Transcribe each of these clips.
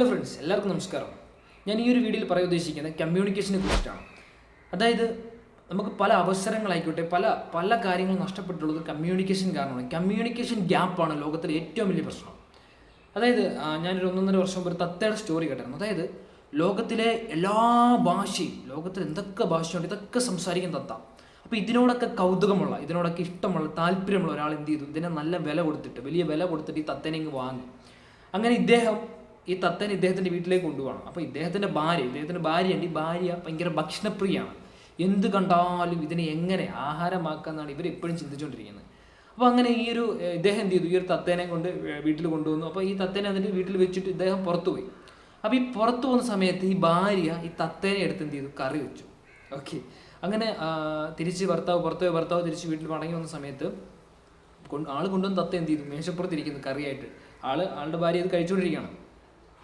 Hello friends എല്ലാവർക്കും നമസ്കാരം. ഞാൻ ഈ ഒരു വീഡിയോയിൽ പറയാൻ ഉദ്ദേശിക്കുന്നത് കമ്മ്യൂണിക്കേഷനെ കുറിച്ചിട്ടാണ് അതായത് നമുക്ക് പല അവസരങ്ങളായിക്കോട്ടെ പല പല കാര്യങ്ങൾ നഷ്ടപ്പെട്ടുള്ളത് കമ്മ്യൂണിക്കേഷൻ കാരണമാണ്. കമ്മ്യൂണിക്കേഷൻ ഗ്യാപ്പാണ് ലോകത്തിലെ ഏറ്റവും വലിയ പ്രശ്നം. അതായത് ഞാനൊരു ഒന്നൊന്നര വർഷം മുമ്പ് തത്തയുടെ സ്റ്റോറി കേട്ടായിരുന്നു അതായത് ലോകത്തിലെ എല്ലാ ഭാഷയും ലോകത്തിൽ എന്തൊക്കെ ഭാഷയുണ്ട് ഇതൊക്കെ സംസാരിക്കുന്ന തത്ത. അപ്പോൾ ഇതിനോടൊക്കെ കൗതുകമുള്ള ഇതിനോടൊക്കെ ഇഷ്ടമുള്ള താല്പര്യമുള്ള ഒരാൾ എന്ത് ചെയ്തു? ഇതിനെ നല്ല വില കൊടുത്തിട്ട് വലിയ വില കൊടുത്തിട്ട് ഈ തത്തേനെ ഇങ്ങ് വാങ്ങി. അങ്ങനെ ഇദ്ദേഹം ഈ തത്തൻ ഇദ്ദേഹത്തിന്റെ വീട്ടിലേക്ക് കൊണ്ടുപോകണം. അപ്പോൾ ഇദ്ദേഹത്തിന്റെ ഭാര്യ ഇദ്ദേഹത്തിന്റെ ഭാര്യയുണ്ട് ഈ ഭാര്യ ഭയങ്കര ഭക്ഷണപ്രിയാണ്. എന്ത് കണ്ടാലും ഇതിനെ എങ്ങനെ ആഹാരമാക്കാന്നാണ് ഇവർ എപ്പോഴും ചിന്തിച്ചുകൊണ്ടിരിക്കുന്നത്. അപ്പോൾ അങ്ങനെ ഈ ഒരു ഇദ്ദേഹം എന്ത് ചെയ്തു? ഈ ഒരു തത്തേനെ കൊണ്ട് വീട്ടിൽ കൊണ്ടുവന്നു. അപ്പോൾ ഈ തത്തേനെ അതിന്റെ വീട്ടിൽ വെച്ചിട്ട് ഇദ്ദേഹം പുറത്തു പോയി. അപ്പോൾ ഈ പുറത്തു പോകുന്ന സമയത്ത് ഈ ഭാര്യ ഈ തത്തേനെ എടുത്ത് എന്ത് ചെയ്തു? കറി വെച്ചു. ഓക്കെ. അങ്ങനെ തിരിച്ച് ഭർത്താവ് പുറത്തു പോയി ഭർത്താവ് തിരിച്ച് വീട്ടിൽ മടങ്ങി വന്ന സമയത്ത് ആൾ കൊണ്ടുവന്ന് തത്ത എന്ത് ചെയ്തു? മേശപ്പുറത്തിരിക്കുന്നു കറിയായിട്ട്. ആൾ ആളുടെ ഭാര്യ ഇത് കഴിച്ചുകൊണ്ടിരിക്കുകയാണ്.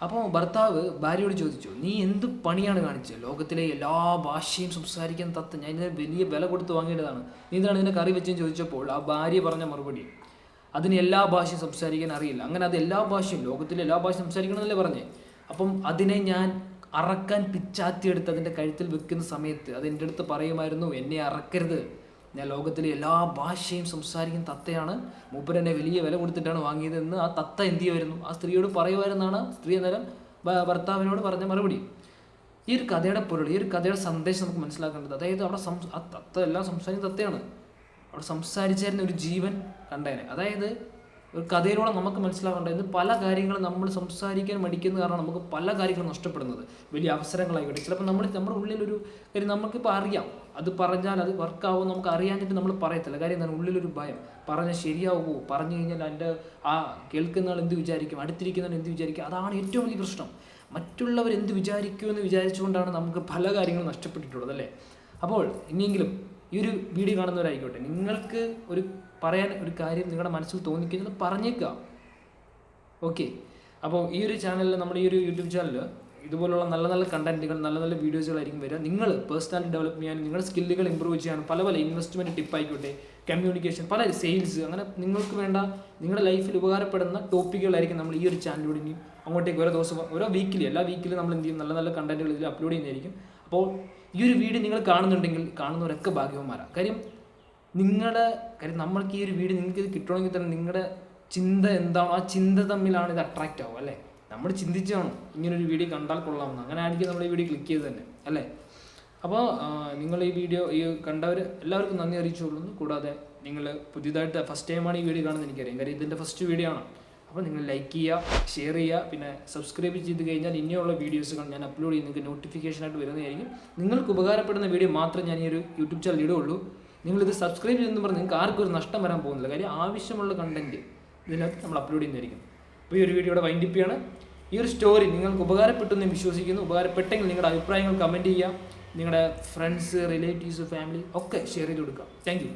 അപ്പോൾ ഭർത്താവ് ഭാര്യയോട് ചോദിച്ചു നീ എന്ത് പണിയാണ് കാണിച്ചത് ലോകത്തിലെ എല്ലാ ഭാഷയും സംസാരിക്കാൻ തത്ത ഞാൻ ഇതിന് വലിയ വില കൊടുത്ത് വാങ്ങേണ്ടതാണ് നീ എന്താണ് ഇതിനെ കറി വെച്ചെന്ന് ചോദിച്ചപ്പോൾ ആ ഭാര്യ പറഞ്ഞ മറുപടി അതിന് എല്ലാ ഭാഷയും സംസാരിക്കാൻ അറിയില്ല. അങ്ങനെ അത് എല്ലാ ഭാഷയും ലോകത്തിലെ എല്ലാ ഭാഷയും സംസാരിക്കണമെന്നല്ലേ പറഞ്ഞേ? അപ്പം അതിനെ ഞാൻ അറക്കാൻ പിച്ചാത്തിയെടുത്ത് അതിന്റെ കഴുത്തിൽ വെക്കുന്ന സമയത്ത് അത് എന്റെ അടുത്ത് പറയുമായിരുന്നു എന്നെ അറക്കരുത്. ഞാൻ ലോകത്തിലെ എല്ലാ ഭാഷയും സംസാരിക്കുന്ന തത്തയാണ്. മൂപ്പരനെ വലിയ വില കൊടുത്തിട്ടാണ് വാങ്ങിയത് വാങ്ങിയതെന്ന് ആ തത്ത എന്ത് ചെയ്യുമായിരുന്നു? ആ സ്ത്രീയോട് പറയുമായിരുന്നാണ് സ്ത്രീ അന്നേരം ഭർത്താവിനോട് പറഞ്ഞ മറുപടി. ഈ ഒരു കഥയുടെ പൊരുൾ ഈ ഒരു കഥയുടെ സന്ദേശം നമുക്ക് മനസ്സിലാക്കേണ്ടത്. അതായത് അവിടെ സംസ് ആ തത്ത എല്ലാം സംസാരിക്കുന്ന തത്തയാണ്. അവിടെ സംസാരിച്ചായിരുന്ന ഒരു ജീവൻ കണ്ടേനെ. അതായത് ഒരു കഥയിലൂടെ നമുക്ക് മനസ്സിലാക്കേണ്ടത് ഇന്ന് പല കാര്യങ്ങളും നമ്മൾ സംസാരിക്കാൻ മടിക്കുന്ന കാരണം നമുക്ക് പല കാര്യങ്ങളും നഷ്ടപ്പെടുന്നത്. വലിയ അവസരങ്ങളായിക്കോട്ടെ. ചിലപ്പോൾ നമ്മൾ നമ്മുടെ ഉള്ളിലൊരു കാര്യം നമുക്കിപ്പോൾ അറിയാം. അത് പറഞ്ഞാൽ അത് വർക്കാവും നമുക്ക് അറിയാഞ്ഞിട്ട് നമ്മൾ പറയത്തില്ല. കാര്യം എന്താണ്? ഉള്ളിലൊരു ഭയം. പറഞ്ഞാൽ ശരിയാവുമോ? പറഞ്ഞു കഴിഞ്ഞാൽ എന്റെ ആ കേൾക്കുന്ന ആൾ എന്ത് വിചാരിക്കും? അടുത്തിരിക്കുന്ന ആൾ എന്ത് വിചാരിക്കും? അതാണ് ഏറ്റവും വലിയ പ്രശ്നം. മറ്റുള്ളവർ എന്ത് വിചാരിക്കുമെന്ന് വിചാരിച്ചുകൊണ്ടാണ് നമുക്ക് പല കാര്യങ്ങളും നഷ്ടപ്പെട്ടിട്ടുള്ളത് അല്ലേ? അപ്പോൾ ഇനിയെങ്കിലും ഈ ഒരു വീഡിയോ കാണുന്നവരായിക്കോട്ടെ നിങ്ങൾക്ക് ഒരു പറയാൻ ഒരു കാര്യം നിങ്ങളുടെ മനസ്സിൽ തോന്നിക്കുന്നത് പറഞ്ഞേക്കുക. ഓക്കെ അപ്പോൾ ഈ ഒരു ചാനലിൽ നമ്മുടെ ഈ ഒരു യൂട്യൂബ് ചാനലിൽ ഇതുപോലുള്ള നല്ല നല്ല കണ്ടന്റുകൾ നല്ല നല്ല വീഡിയോസുകളായിരിക്കും വരിക. നിങ്ങൾ പേഴ്സണാലിറ്റി ഡെവലപ്പ് ചെയ്യാൻ നിങ്ങളുടെ സ്കില്ലുകൾ ഇമ്പ്രൂവ് ചെയ്യാൻ പല പല ഇൻവെസ്റ്റ്മെന്റ് ടിപ്പ് ആയിക്കോട്ടെ കമ്മ്യൂണിക്കേഷൻ പല സെയിൽസ് അങ്ങനെ നിങ്ങൾക്ക് വേണ്ട നിങ്ങളുടെ ലൈഫിൽ ഉപകാരപ്പെടുന്ന ടോപ്പിക്കുകളായിരിക്കും നമ്മൾ ഈ ഒരു ചാനലിലൂടെ ഇനിയും അങ്ങോട്ടേക്ക് ഓരോ ദിവസം ഓരോ വീക്കിലി എല്ലാ വീക്കിലും നമ്മൾ എന്ത് ചെയ്യും? നല്ല നല്ല കണ്ടന്റുകൾ ഇതിൽ അപ്ലോഡ് ചെയ്യുന്നതായിരിക്കും. അപ്പോൾ ഈ ഒരു വീഡിയോ നിങ്ങൾ കാണുന്നുണ്ടെങ്കിൽ കാണുന്നവരൊക്കെ ഭാഗ്യവന്മാരാണ് കാര്യം നിങ്ങളുടെ കാര്യം നമ്മൾക്ക് ഈ ഒരു വീഡിയോ നിങ്ങൾക്ക് ഇത് കിട്ടണമെങ്കിൽ തന്നെ നിങ്ങളുടെ ചിന്ത എന്താണോ ആ ചിന്ത തമ്മിലാണ് ഇത് അട്രാക്റ്റ് ആവുക അല്ലേ? നമ്മൾ ചിന്തിച്ചാണ് ഇങ്ങനൊരു വീഡിയോ കണ്ടാൽ കൊള്ളാമെന്ന്. അങ്ങനെ ആയിരിക്കും നമ്മൾ ഈ വീഡിയോ ക്ലിക്ക് ചെയ്ത് തന്നെ അല്ലേ? അപ്പോൾ നിങ്ങൾ ഈ വീഡിയോ ഈ കണ്ടവർ എല്ലാവർക്കും നന്ദി അറിയിച്ചുകൊള്ളുന്നു. കൂടാതെ നിങ്ങൾ പുതിയതായിട്ട് ഫസ്റ്റ് ടൈമാണ് ഈ വീഡിയോ കാണുന്നത് എനിക്കറിയാം. കാര്യം ഇതിന്റെ ഫസ്റ്റ് വീഡിയോ ആണ്. അപ്പോൾ നിങ്ങൾ ലൈക്ക് ചെയ്യുക ഷെയർ ചെയ്യുക പിന്നെ സബ്സ്ക്രൈബ് ചെയ്ത് കഴിഞ്ഞാൽ ഇനിയുള്ള വീഡിയോസുകൾ ഞാൻ അപ്ലോഡ് ചെയ്ത് നിങ്ങൾക്ക് നോട്ടിഫിക്കേഷൻ നോട്ടിഫിക്കേഷനായിട്ട് വരുന്നതായിരിക്കും. നിങ്ങൾക്ക് ഉപകാരപ്പെടുന്ന വീഡിയോ മാത്രം ഞാൻ ഈ ഒരു യൂട്യൂബ് ചാനൽ ഇടുകയുള്ളൂ. നിങ്ങളിത് സബ്സ്ക്രൈബ് ചെയ്തെന്ന് പറഞ്ഞ് നിങ്ങൾക്ക് ആർക്കും ഒരു നഷ്ടം വരാൻ പോകുന്നില്ല. കാര്യം ആവശ്യമുള്ള കണ്ടന്റ് ഇതിനകത്ത് നമ്മൾ അപ്ലോഡ് ചെയ്യുന്നതായിരിക്കും. അപ്പോൾ ഈ ഒരു വീഡിയോയുടെ വൈൻഡിപ്പിയാണ് ഈ ഒരു സ്റ്റോറി നിങ്ങൾക്ക് ഉപകാരപ്പെട്ടു എന്ന് വിശ്വസിക്കുന്നു. ഉപകാരപ്പെട്ടെങ്കിൽ നിങ്ങളുടെ അഭിപ്രായങ്ങൾ കമന്റ് ചെയ്യുക. നിങ്ങളുടെ ഫ്രണ്ട്സ് റിലേറ്റീവ്സ് ഫാമിലി ഒക്കെ ഷെയർ ചെയ്ത് കൊടുക്കുക. താങ്ക്